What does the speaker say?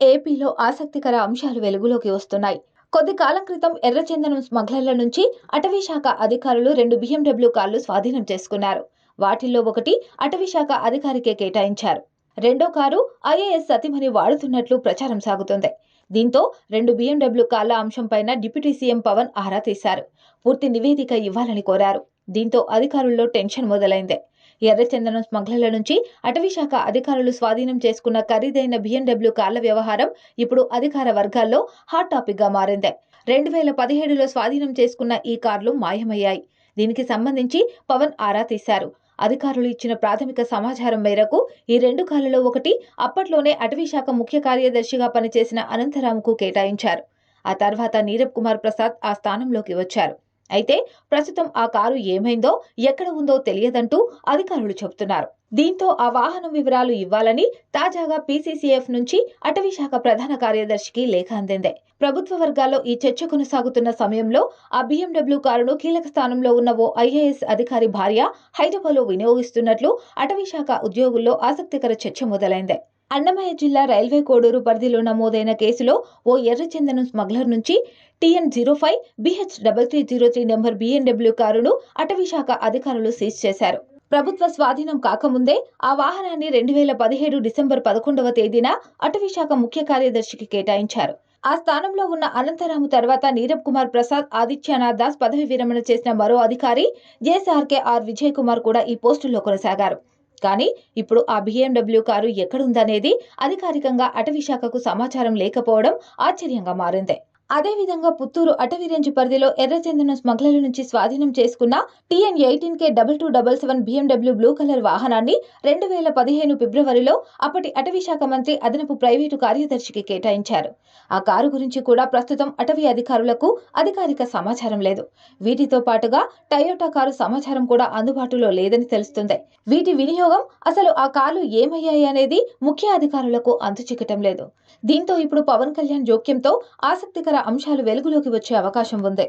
ఏపీలో ఆసక్తికర అంశాలు వెలుగులోకి వస్తున్నాయి. కొద్ది కాలం క్రితం ఎర్రచందనం స్మగ్లర్ల నుంచి అటవీ శాఖ అధికారులు రెండు బిఎండబ్ల్యూ కార్లు స్వాధీనం చేసుకున్నారు. వాటిల్లో ఒకటి అటవీ శాఖ అధికారికే కేటాయించారు. రెండో కారు ఐఏఎస్ సతీమణి వాడుతున్నట్లు ప్రచారం సాగుతుంది. దీంతో రెండు బిఎండబ్ల్యూ కార్ల అంశంపైన డిప్యూటీ సీఎం పవన్ ఆరా తీశారు. పూర్తి నివేదిక ఇవ్వాలని కోరారు. దీంతో అధికారుల్లో టెన్షన్ మొదలైంది. ఎర్రచందనం స్మగ్లర్ల నుంచి అటవీశాఖ అధికారులు స్వాధీనం చేసుకున్న ఖరీదైన బిఎండబ్ల్యూ కార్ల వ్యవహారం ఇప్పుడు అధికార వర్గాల్లో హాట్ టాపిక్గా మారింది. రెండు వేల పదిహేడులో స్వాధీనం చేసుకున్న ఈ కార్లు మాయమయ్యాయి. దీనికి సంబంధించి పవన్ ఆరా తీశారు. అధికారులు ఇచ్చిన ప్రాథమిక సమాచారం మేరకు ఈ రెండు కార్లలో ఒకటి అప్పట్లోనే అటవీశాఖ ముఖ్య కార్యదర్శిగా పనిచేసిన అనంతరాముకు కేటాయించారు. ఆ తర్వాత నీరబ్ కుమార్ ప్రసాద్ ఆ స్థానంలోకి వచ్చారు. అయితే ప్రస్తుతం ఆ కారు ఏమైందో ఎక్కడ ఉందో తెలియదంటూ అధికారులు చెబుతున్నారు. దీంతో ఆ వాహనం వివరాలు ఇవ్వాలని తాజాగా పీసీసీఎఫ్ నుంచి అటవీ శాఖ ప్రధాన కార్యదర్శికి లేఖ అందింది. ప్రభుత్వ వర్గాల్లో ఈ చర్చ కొనసాగుతున్న సమయంలో ఆ బీఎండబ్ల్యూ కారును కీలక స్థానంలో ఉన్న ఓ ఐఏఎస్ అధికారి భార్య హైదరాబాద్లో వినియోగిస్తున్నట్లు అటవీ శాఖ ఉద్యోగుల్లో ఆసక్తికర చర్చ మొదలైంది. అన్నమయ్య జిల్లా రైల్వే కోడూరు పరిధిలో నమోదైన కేసులో ఓ ఎర్రచందనం స్మగ్లర్ నుంచి TN zero five BH double three zero three number BMW కారును అటవీశాఖ అధికారులు సీజ్ చేశారు. ప్రభుత్వ స్వాధీనం కాకముందే ఆ వాహనాన్ని రెండు వేల పదిహేడు డిసెంబర్ పదకొండవ తేదీన అటవీశాఖ ముఖ్య కార్యదర్శికి కేటాయించారు. ఆ స్థానంలో ఉన్న అనంతరాము తర్వాత నీరబ్ కుమార్ ప్రసాద్ ఆదిత్యనాథ్ దాస్ పదవి విరమణ చేసిన మరో అధికారి జేఎస్ఆర్కే ఆర్ విజయ్ కుమార్ కూడా ఈ పోస్టుల్లో కొనసాగారు. కానీ ఇప్పుడు ఆ బీఎండబ్ల్యూ కారు ఎక్కడుందనేది అధికారికంగా అటవీ శాఖకు సమాచారం లేకపోవడం ఆశ్చర్యంగా మారింది. అదేవిధంగా పుత్తూరు అటవీ రేంజ్ పరిధిలో ఎర్రచందనం స్మగ్లర్ల నుంచి స్వాధీనం చేసుకున్న TN eighteen K double two double seven BMW blue colour వాహనాన్ని రెండు వేల పదిహేను ఫిబ్రవరిలో అప్పటి అటవీ శాఖ మంత్రి అదనపు ప్రైవేటు కార్యదర్శికి కేటాయించారు. ఆ కారు గురించి కూడా ప్రస్తుతం అటవీ అధికారులకు అధికారిక సమాచారం లేదు. వీటితో పాటుగా టయోటా కారు సమాచారం కూడా అందుబాటులో లేదని తెలుస్తుంది. వీటి వినియోగం అసలు ఆ కార్లు ఏమయ్యాయి అనేది ముఖ్య అధికారులకు అంతుచిక్కటం లేదు. దీంతో ఇప్పుడు పవన్ కళ్యాణ్ జోక్యంతో ఆసక్తికర అంశాలు వెలుగులోకి వచ్చే అవకాశం ఉంది.